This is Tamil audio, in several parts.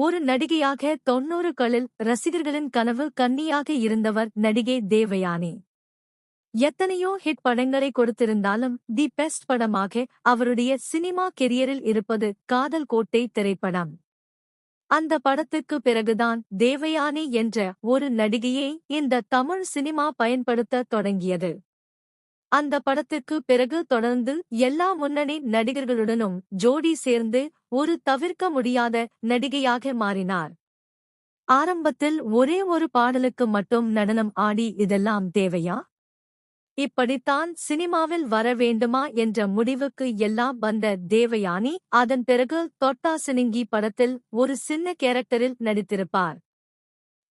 ஒரு நடிகையாக தொன்னூறுகளில் ரசிகர்களின் கனவு கன்னியாக இருந்தவர் நடிகை தேவயானி. எத்தனையோ ஹிட் படங்களை கொடுத்திருந்தாலும் தி பெஸ்ட் படமாக அவருடைய சினிமா கெரியரில் இருப்பது காதல் கோட்டை திரைப்படம். அந்த படத்துக்கு பிறகுதான் தேவயானி என்ற ஒரு நடிகையை இந்த தமிழ் சினிமா பயன்படுத்த தொடங்கியது. அந்த படத்திற்கு பிறகு தொடர்ந்து எல்லா முன்னணி நடிகர்களுடனும் ஜோடி சேர்ந்து ஒரு தவிர்க்க முடியாத நடிகையாக மாறினார். ஆரம்பத்தில் ஒரே ஒரு பாடலுக்கு மட்டும் நடனம் ஆடி இதெல்லாம் தேவையா? இப்படித்தான் சினிமாவில் வர வேண்டுமா என்ற முடிவுக்கு எல்லாம் வந்த தேவயானி அதன் பிறகு தொட்டா சினிங்கி படத்தில் ஒரு சின்ன கேரக்டரில் நடித்திருப்பார்.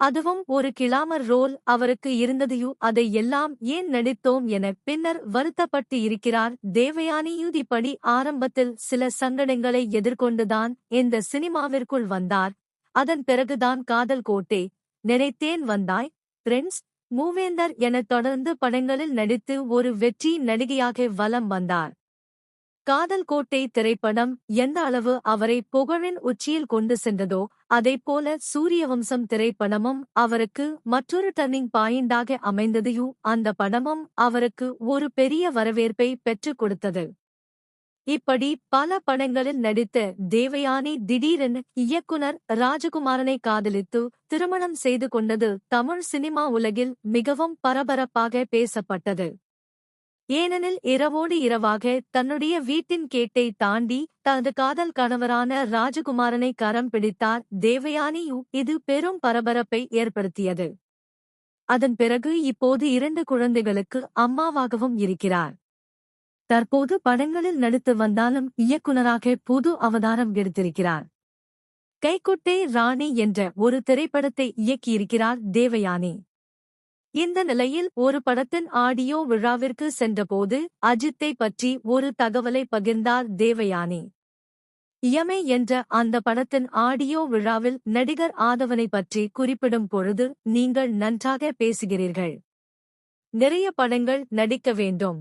அதுவும் ஒரு கிளாமர் ரோல் அவருக்கு இருந்ததையோ அதை எல்லாம் ஏன் நடித்தோம் என பின்னர் வருத்தப்பட்டு இருக்கிறார். தேவயானியுதிப்படி ஆரம்பத்தில் சில சங்கடங்களை எதிர்கொண்டுதான் இந்த சினிமாவிற்குள் வந்தார். அதன் பிறகுதான் காதல் கோட்டே நினைத்தேன் வந்தாய் பிரின்ஸ் மூவேந்தர் என தொடர்ந்து படங்களில் நடித்து ஒரு வெற்றி நடிகையாக வலம் வந்தார். காதல் கோட்டை திரைப்படம் எந்த அளவு அவரை புகழின் உச்சியில் கொண்டு சென்றதோ போல சூரியவம்சம் திரைப்படமும் அவருக்கு மற்றொரு டர்னிங் பாயிண்டாக அமைந்ததையும் அந்த படமும் அவருக்கு ஒரு பெரிய வரவேற்பை பெற்றுக் கொடுத்தது. இப்படி பல படங்களில் நடித்த தேவயானி திடீரென இயக்குனர் ராஜகுமாரனை காதலித்து திருமணம் செய்து கொண்டது தமிழ் சினிமா உலகில் மிகவும் பரபரப்பாக பேசப்பட்டது. ஏனெனில் இரவோடு இரவாக தன்னுடைய வீட்டின் கேட்டை தாண்டி தனது காதல் கணவரான ராஜகுமாரனை கரம் பிடித்தார். தேவயானியு இது பெரும் பரபரப்பை ஏற்படுத்தியது. அதன் பிறகு இப்போது இரண்டு குழந்தைகளுக்கு அம்மாவாகவும் இருக்கிறார். தற்போது படங்களில் நடித்து வந்தாலும் இயக்குனராக புது அவதாரம் எடுத்திருக்கிறார். கைக்குட்டே ராணி என்ற ஒரு திரைப்படத்தை இயக்கியிருக்கிறார் தேவயானி. இந்த நிலையில் ஒரு படத்தின் ஆடியோ விழாவிற்கு சென்றபோது அஜித்தை பற்றி ஒரு தகவலை பகிர்ந்தார் தேவயானி. இயமே என்ற அந்த படத்தின் ஆடியோ விழாவில் நடிகர் ஆதவனை பற்றி குறிப்பிடும் பொழுது நீங்கள் நன்றாக பேசுகிறீர்கள். நிறைய படங்கள் நடிக்க வேண்டும்.